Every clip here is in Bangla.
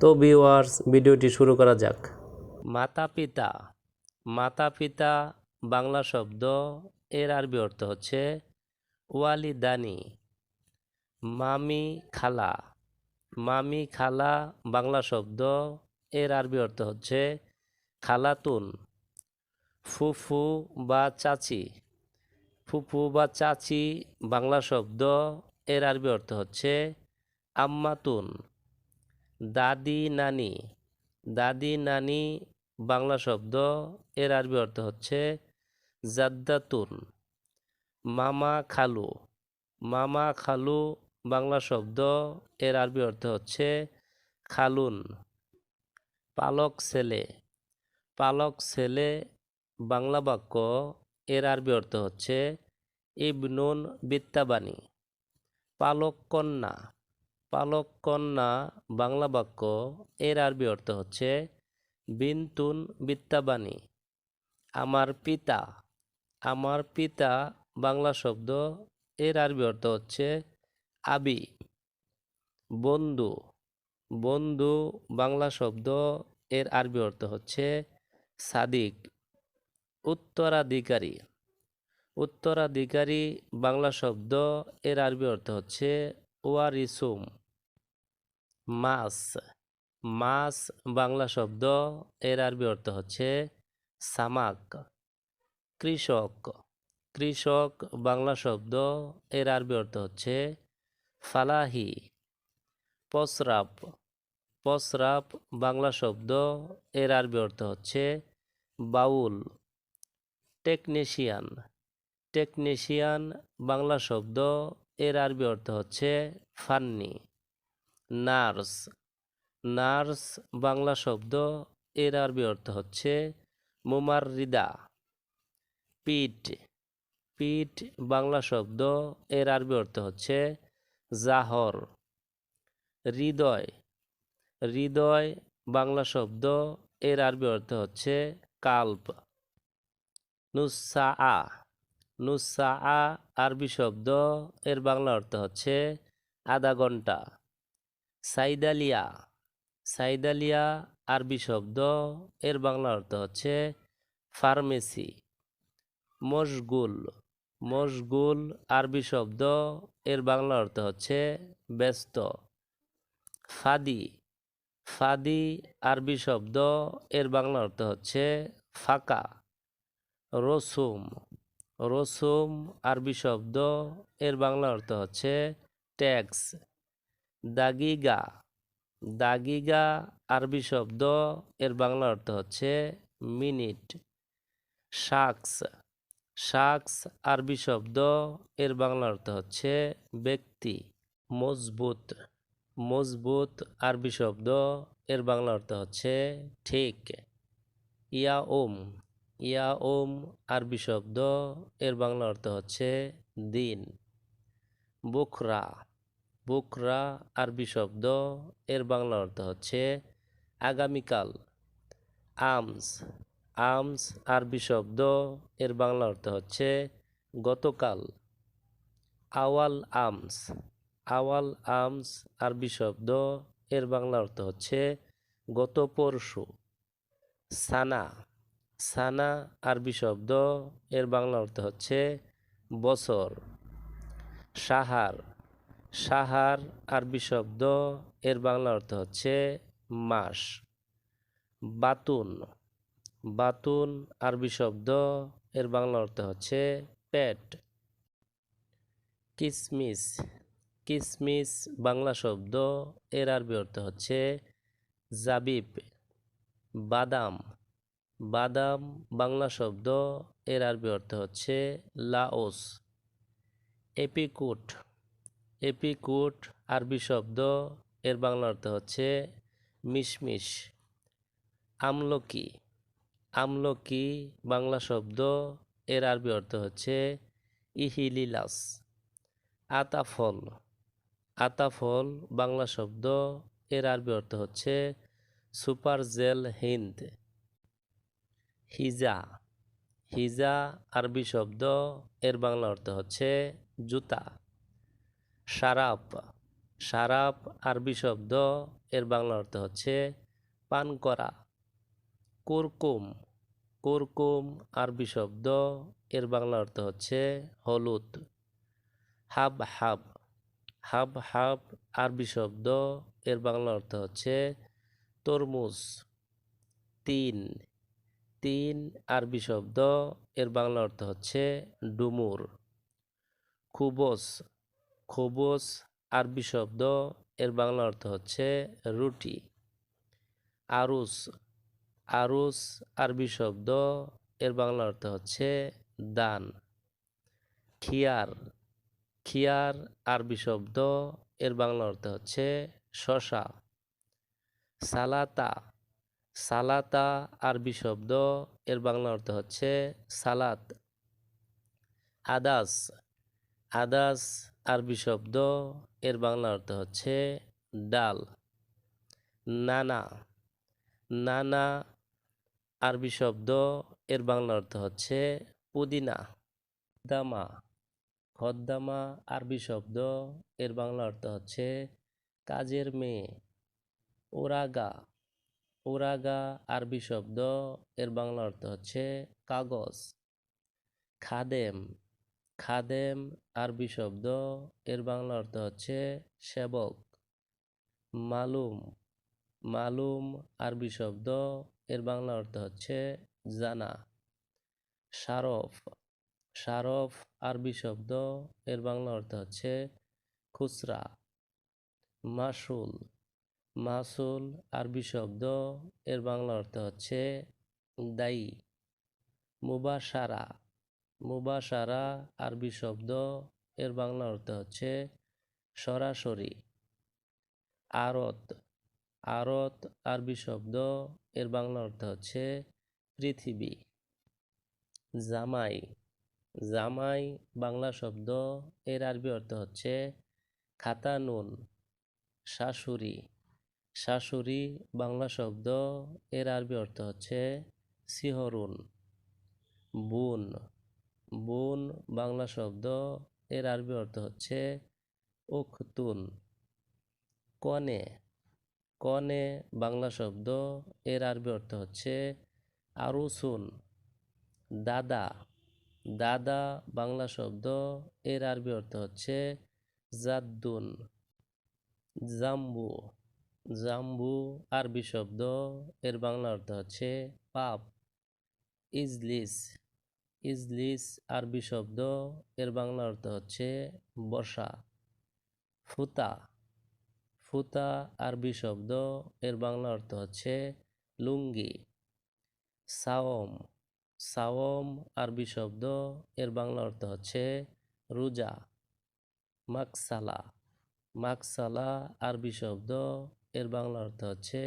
তো ভিউয়ার্স ভিডিওটি শুরু করা যাক। মাতা পিতা মাতা পিতা বাংলা শব্দ, এর আরবি অর্থ হচ্ছে ওয়ালিদানি। মামি খালা। মামি খালা বাংলা শব্দ, এর আরবি অর্থ হচ্ছে খালাতুন। ফুফু বা চাচি। ফুফু বা চাচি বাংলা শব্দ, এর আরবি অর্থ হচ্ছে আম্মাতুন। দাদি নানি। দাদি নানি বাংলা শব্দ, এর আরবি অর্থ হচ্ছে জাদ্দাতুন। মামা খালু। মামা খালু বাংলা শব্দ, এর আরবি অর্থ হচ্ছে খালুন। পালক ছেলে। পালক ছেলে বাংলা বাক্য, এর আরবি অর্থ হচ্ছে ইবনুন বিত্তাবানি। পালক কন্যা। পালক কন্যা বাংলা বাক্য, এর আরবি অর্থ হচ্ছে, বিনতুন বিত্তাবানি আমার পিতা। আমার পিতা, বাংলা শব্দ, এর আরবি অর্থ হচ্ছে, আবি। বন্ধু। বন্ধু, বাংলা শব্দ, এর আরবি অর্থ হচ্ছে, সাদিক। উত্তরাধিকারী। উত্তরাধিকারী, বাংলা শব্দ, এর আরবি অর্থ হচ্ছে ওয়ারিসুম। মাস। মাস বাংলা শব্দ, এর আরবি অর্থ হচ্ছে সামাক। কৃষক। কৃষক বাংলা শব্দ, এর আরবি অর্থ হচ্ছে ফালাহি। পসরাপ। পসরাপ বাংলা শব্দ, এর আরবি অর্থ হচ্ছে বাউল। টেকনিশিয়ান। টেকনিশিয়ান বাংলা শব্দ এর আরবি অর্থ হচ্ছে ফান্নি, নার্স। নার্স বাংলা শব্দ, এর আরবি অর্থ হচ্ছে মুমাররিদা। পিট পিট বাংলা শব্দ, এর আরবি অর্থ হচ্ছে জাহর। হৃদয় হৃদয় বাংলা শব্দ, এর আরবি অর্থ হচ্ছে কাল্প। নুসা নুসা আ আরবি শব্দ। এর বাংলা অর্থ হচ্ছে আধা ঘণ্টা। সাইদালিয়া সাইদালিয়া, আরবি শব্দ। এর বাংলা অর্থ হচ্ছে ফার্মেসি। মশগুল মশগুল, আরবি শব্দ। এর বাংলা অর্থ হচ্ছে ব্যস্ত। ফাদি ফাদি, আরবি শব্দ। এর বাংলা অর্থ হচ্ছে ফাঁকা। রসুম রসুম আরবি শব্দ, এর বাংলা অর্থ হচ্ছে ট্যাক্স দাগিগা দাগিগা আরবি শব্দ, এর বাংলা অর্থ হচ্ছে মিনিট শাকস শাকস আরবি শব্দ, এর বাংলা অর্থ হচ্ছে ব্যক্তি, মজবুত মজবুত আরবি শব্দ, এর বাংলা অর্থ হচ্ছে ঠিক ইয়া ওম ইয়া ওম আরবি শব্দ এর বাংলা অর্থ হচ্ছে দিন। বুখরা বুকরা আরবি শব্দ এর বাংলা অর্থ হচ্ছে আগামীকাল। আমস আমস আরবি শব্দ এর বাংলা অর্থ হচ্ছে গতকাল। আওয়াল আমস আওয়াল আমস আরবি শব্দ এর বাংলা অর্থ হচ্ছে গত পরশু। সানা সানা আরবি শব্দ, এর বাংলা অর্থ হচ্ছে বছর। সাহার সাহার আরবি শব্দ, এর বাংলা অর্থ হচ্ছে মাস। বাতুন বাতুন আরবি শব্দ, এর বাংলা অর্থ হচ্ছে পেট। কিসমিস কিসমিস বাংলা শব্দ, এর আরবি অর্থ হচ্ছে জাবিব, বাদাম। বাদাম, বাংলা শব্দ, এর আরবি অর্থ হচ্ছে লাওস। এপিকুট এপিকুট, আরবি শব্দ, এর বাংলা অর্থ হচ্ছে মিশমিশ। আমলকি আমলকি, বাংলা শব্দ, এর আরবি অর্থ হচ্ছে ইহিলিলাস। আতাফল আতাফল, বাংলা শব্দ, এর আরবি অর্থ হচ্ছে সুপার জেল হিন্দ। হিজা হিজা আরবি শব্দ, এর বাংলা অর্থ হচ্ছে জুতা। সারাপ সারাপ আরবি শব্দ, এর বাংলা অর্থ হচ্ছে পান করা। কুরকুম কুরকুম আরবি শব্দ, এর বাংলা অর্থ হচ্ছে হলুদ। হাব হাব হাব হাব আরবি শব্দ, এর বাংলা অর্থ হচ্ছে তরমুজ। তিন তিন আরবি শব্দ, এর বাংলা অর্থ হচ্ছে ডুমুর। খুবস খুবস আরবি শব্দ, এর বাংলা অর্থ হচ্ছে রুটি। আরুস আরুস আরবি শব্দ, এর বাংলা অর্থ হচ্ছে দান। খিয়ার খিয়ার আরবি শব্দ, এর বাংলা অর্থ হচ্ছে শশা। সালাতা সালাতা আরবি শব্দ এর বাংলা অর্থ হচ্ছে সালাত। আদাস আদাস আরবি শব্দ এর বাংলা অর্থ হচ্ছে ডাল। নানা নানা আরবি শব্দ এর বাংলা অর্থ হচ্ছে পুদিনা। দামা খদ্দামা আরবি শব্দ এর বাংলা অর্থ হচ্ছে কাজের মেয়ে। ওরাগা ওরাগা আরবি শব্দ, এর বাংলা অর্থ হচ্ছে কাগজ। খাদেম খাদেম আরবি শব্দ, এর বাংলা অর্থ হচ্ছে সেবক। মালুম মালুম আরবি শব্দ, এর বাংলা অর্থ হচ্ছে জানা। শারফ শারফ আরবি শব্দ, এর বাংলা অর্থ হচ্ছে খুচরা। মাসুল মাসুল আরবি শব্দ, এর বাংলা অর্থ হচ্ছে দায়ী। মুবাসারা মুবাসারা আরবি শব্দ, এর বাংলা অর্থ হচ্ছে সরাসরি। আরত আরত আরবি শব্দ, এর বাংলা অর্থ হচ্ছে পৃথিবী। জামাই জামাই বাংলা শব্দ, এর আরবি অর্থ হচ্ছে খাতানুন, শাশুড়ি। শাশুড়ি বাংলা শব্দ, এর আরবি অর্থ হচ্ছে সিহরুন। বুন। বুন বাংলা শব্দ, এর আরবি অর্থ হচ্ছে উখতুন। কনে। কনে বাংলা শব্দ, এর আরবি অর্থ হচ্ছে আরুসুন। দাদা। দাদা বাংলা শব্দ, এর আরবি অর্থ হচ্ছে জাদ্দুন। জাম্বু। জাম্বু, আরবি শব্দ, এর বাংলা অর্থ হচ্ছে পাপ। ইজলিস ইজলিস, আরবি শব্দ, এর বাংলা অর্থ হচ্ছে বসা। ফুতা ফুতা, আরবি শব্দ, এর বাংলা অর্থ হচ্ছে লুঙ্গি। সাওম সাওম, আরবি শব্দ, এর বাংলা অর্থ হচ্ছে রোজা। মাকসালা মাকসালা, আরবি শব্দ এর বাংলা অর্থ হচ্ছে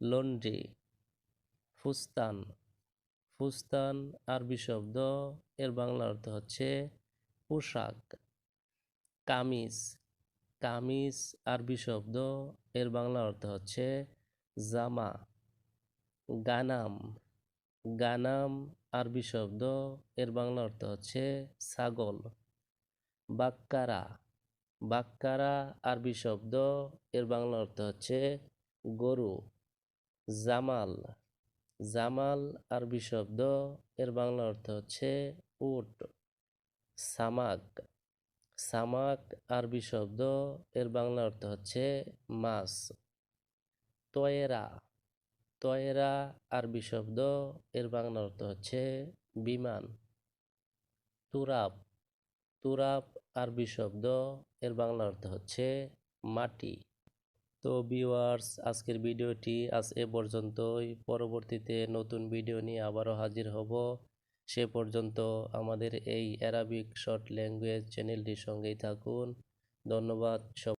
লন্ড্রি, ফুস্তান। ফুস্তান, আরবি শব্দ, এর বাংলা অর্থ হচ্ছে পোশাক। কামিজ কামিজ, আরবি শব্দ, এর বাংলা অর্থ হচ্ছে জামা। গানাম গানাম, আরবি শব্দ, এর বাংলা অর্থ হচ্ছে ছাগল। বাক্কারা বাক্কারা আরবি শব্দ, এর বাংলা অর্থ হচ্ছে গরু। জামাল জামাল আরবি শব্দ, এর বাংলা অর্থ হচ্ছে উট। সামাক সামাক আরবি শব্দ, এর বাংলা অর্থ হচ্ছে মাছ। তয়েরা তয়েরা আরবি শব্দ, এর বাংলা অর্থ হচ্ছে বিমান। তুরাব তুরাব আরবি শব্দ এর বাংলা অর্থ হচ্ছে মাটি। তো ভিউয়ার্স আজকের ভিডিওটি আজ এ পর্যন্তই। পরবর্তীতে নতুন ভিডিও নিয়ে আবারও হাজির হব। সে পর্যন্ত আমাদের এই অ্যারাবিক শর্ট ল্যাঙ্গুয়েজ চ্যানেলটির সঙ্গেই থাকুন। ধন্যবাদ সব